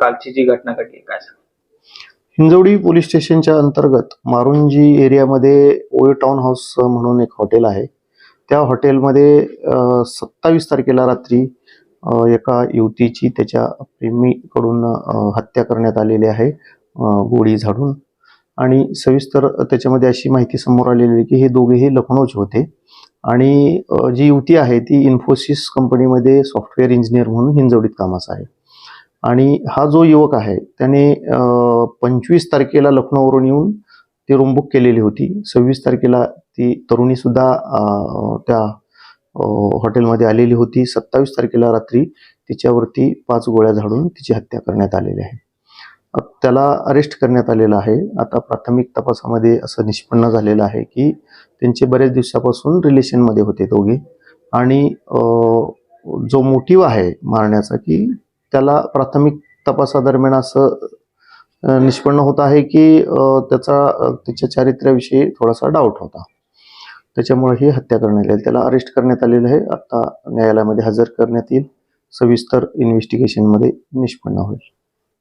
कालची जी घटना घडली काय हिंजवडी पोलीस स्टेशनच्या अंतर्गत मारुंजी एरियामध्ये ओयो टाउन हाऊस म्हणून एक हॉटेल आहे. त्या हॉटेलमध्ये सत्तावीस तारखेला रात्री एका युवतीची त्याच्या प्रेमीकडून हत्या करण्यात आलेली आहे गोळी झाडून. आणि सविस्तर त्याच्यामध्ये अशी माहिती समोर आलेली आहे की हे दोघेही लखनौचे होते. आणि जी युवती आहे ती इन्फोसिस कंपनीमध्ये सॉफ्टवेअर इंजिनियर म्हणून हिंजवडीत कामास आहे. आणि हा जो युवक आहे त्याने पंचवीस तारखेला लखनौवरून येऊन ती रूम बुक केलेली होती. सव्वीस तारखेला ती तरुणी सुद्धा त्या हॉटेलमध्ये आलेली होती. सत्तावीस तारखेला रात्री तिच्यावरती पाच गोळ्या झाडून तिची हत्या करण्यात आलेली आहे. त्याला अरेस्ट करण्यात आलेला आहे. आता प्राथमिक तपासामध्ये असं निष्पन्न झालेलं आहे की त्यांचे बरेच दिवसापासून रिलेशनमध्ये होते दोघे. आणि जो मोटिव आहे मारण्याचा की त्याला प्राथमिक तपासादरम्यान असं निष्पन्न होत आहे की त्याचा त्याच्या चारित्र्याविषयी थोडासा डाऊट होता. त्याच्यामुळे ही हत्या करण्यात आली. त्याला अरेस्ट करण्यात आलेलं आहे. आता न्यायालयामध्ये हजर करण्यात येईल. सविस्तर इन्व्हेस्टिगेशनमध्ये निष्पन्न होईल.